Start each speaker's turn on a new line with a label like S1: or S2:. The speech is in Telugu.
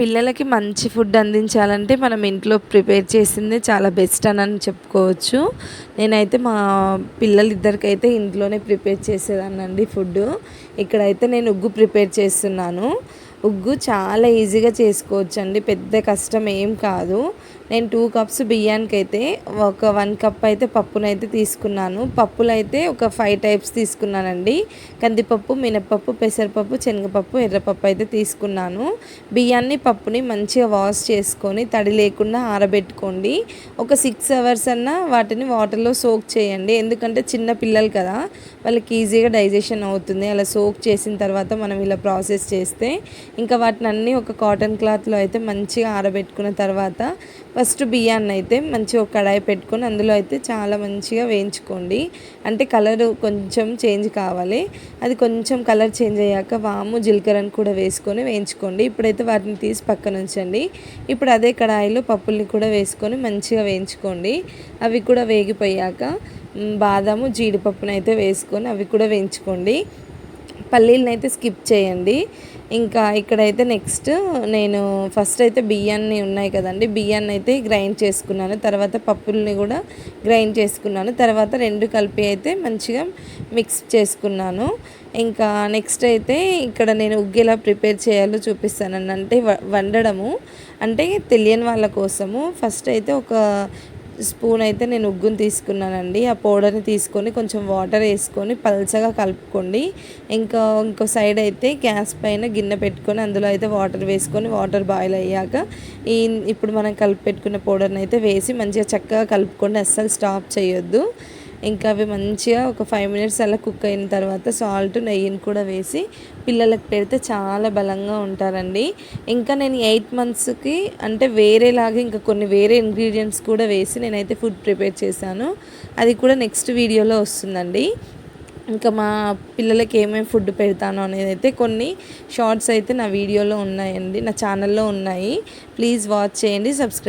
S1: పిల్లలకి మంచి ఫుడ్ అందించాలంటే మనం ఇంట్లో ప్రిపేర్ చేసిందే చాలా బెస్ట్ అని అని చెప్పుకోవచ్చు. నేనైతే మా పిల్లలిద్దరికైతే ఇంట్లోనే ప్రిపేర్ చేసేదాన్నండి ఫుడ్ ఇక్కడైతే నేను ఉగ్గు ప్రిపేర్ చేస్తున్నాను. ఉగ్గు చాలా ఈజీగా చేసుకోవచ్చు అండి పెద్ద కష్టం ఏం కాదు. నేను టూ కప్స్ బియ్యానికి అయితే ఒక వన్ కప్ అయితే పప్పునైతే తీసుకున్నాను. పప్పులు అయితే ఒక ఫైవ్ టైప్స్ తీసుకున్నానండి. కందిపప్పు మినపప్పు పెసరపప్పు శనగపప్పు ఎర్రపప్పు అయితే తీసుకున్నాను. బియ్యాన్ని పప్పుని మంచిగా వాష్ చేసుకొని తడి లేకుండా ఆరబెట్టుకోండి. ఒక సిక్స్ అవర్స్ అన్నా వాటిని వాటర్లో సోక్ చేయండి. ఎందుకంటే చిన్న పిల్లలు కదా వాళ్ళకి ఈజీగా డైజెషన్ అవుతుంది. అలా సోక్ చేసిన తర్వాత మనం ఇలా ప్రాసెస్ చేస్తే ఇంకా వాటిని అన్నీ ఒక కాటన్ క్లాత్లో అయితే మంచిగా ఆరబెట్టుకున్న తర్వాత ఫస్ట్ బియ్యాన్ని అయితే మంచిగా ఒక కడాయి పెట్టుకొని అందులో అయితే చాలా మంచిగా వేయించుకోండి. అంటే కలర్ కొంచెం చేంజ్ కావాలి. అది కొంచెం కలర్ చేంజ్ అయ్యాక వాము జీలకర్రను కూడా వేసుకొని వేయించుకోండి. ఇప్పుడైతే వాటిని తీసి పక్కన ఉంచండి. ఇప్పుడు అదే కడాయిలో పప్పుల్ని కూడా వేసుకొని మంచిగా వేయించుకోండి. అవి కూడా వేగిపోయాక బాదాము జీడిపప్పును అయితే వేసుకొని అవి కూడా వేయించుకోండి. పల్లీలను అయితే స్కిప్ చేయండి. ఇంకా ఇక్కడైతే నెక్స్ట్ నేను ఫస్ట్ అయితే బియ్యాన్ని ఉన్నాయి కదండి బియ్యాన్ని అయితే గ్రైండ్ చేసుకున్నాను. తర్వాత పప్పుల్ని కూడా గ్రైండ్ చేసుకున్నాను. తర్వాత రెండు కలిపి అయితే మంచిగా మిక్స్ చేసుకున్నాను. ఇంకా నెక్స్ట్ అయితే ఇక్కడ నేను ఉగ్గేలా ప్రిపేర్ చేయాలో చూపిస్తానని అంటే వండడము. అంటే తెలియని వాళ్ళ కోసము. ఫస్ట్ అయితే ఒక స్పూన్ అయితే నేను ఉగ్గుని తీసుకున్నానండి. ఆ పౌడర్ని తీసుకొని కొంచెం వాటర్ వేసుకొని పల్చగా కలుపుకోండి. ఇంకా ఇంకో సైడ్ అయితే గ్యాస్ పైన గిన్నె పెట్టుకొని అందులో అయితే వాటర్ వేసుకొని వాటర్ బాయిల్ అయ్యాక ఈ ఇప్పుడు మనం కలిపి పెట్టుకున్న పౌడర్ని అయితే వేసి మంచిగా చక్కగా కలుపుకోండి అస్సలు స్టాప్ చేయొద్దు. ఇంకా అవి మంచిగా ఒక ఫైవ్ మినిట్స్ అలా కుక్ అయిన తర్వాత సాల్ట్ నెయ్యిని కూడా వేసి పిల్లలకు పెడితే చాలా బలంగా ఉంటారండి. ఇంకా నేను ఎయిట్ మంత్స్కి అంటే వేరేలాగా ఇంకా కొన్ని వేరే ఇంగ్రీడియంట్స్ కూడా వేసి నేనైతే ఫుడ్ ప్రిపేర్ చేశాను. అది కూడా నెక్స్ట్ వీడియోలో వస్తుందండి. ఇంకా మా పిల్లలకి ఏమేమి ఫుడ్ పెడతాను అనేది అయితే కొన్ని షార్ట్స్ అయితే నా వీడియోలో ఉన్నాయండి నా ఛానల్లో ఉన్నాయి. ప్లీజ్ వాచ్ చేయండి సబ్స్క్రైబ్